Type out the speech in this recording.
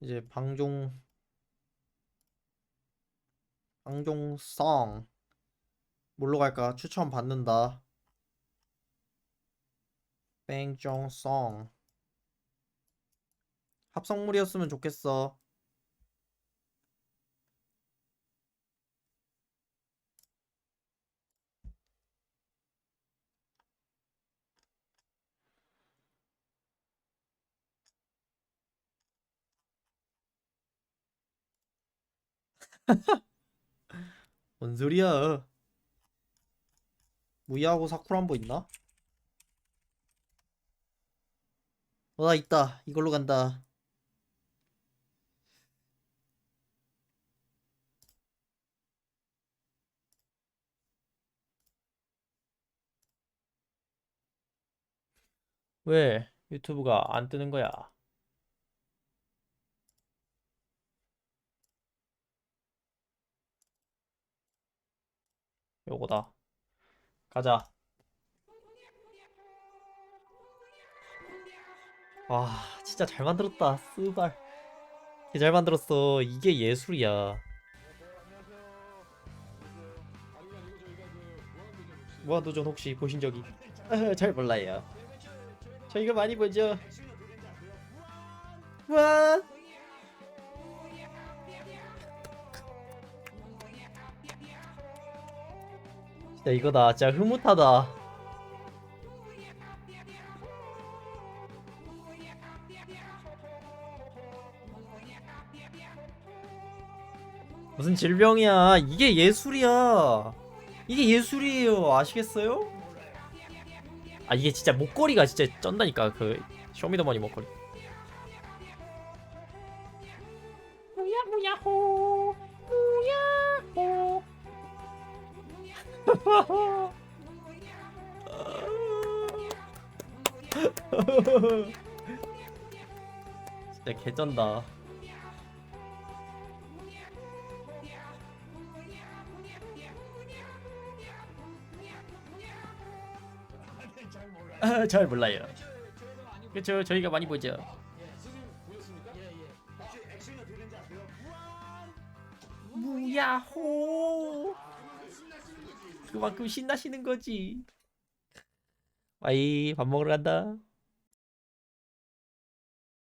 이제 방종 방종성 뭘로 갈까? 추천 받는다. 뺑종성 합성물이었으면 좋겠어. 뭔 소리야? 무야하고 사쿠란보 있나? 어, 나 있다. 이걸로 간다. 왜 유튜브가 안 뜨는 거야? 요거다. 가자. 와, 진짜 잘 만들었다. 되게 잘 만들었어. 이게 예술이야. 무한도전 혹시 보신 적이? 아, 잘 몰라요. 저희가 많이 보죠. 와. 진짜 이거다. 진짜 흐뭇하다. 무슨 질병이야. 이게 예술이야. 이게 예술이에요. 아시겠어요? 아 이게 진짜 목걸이가 진짜 쩐다니까 그 쇼미더머니 목걸이. 무야호. 진짜 개쩐다. 아, 잘 몰라요. 그렇죠. 저희가 많이 보죠. 무야호. 그만큼 신나시는 거지. 아이 밥 먹으러 간다.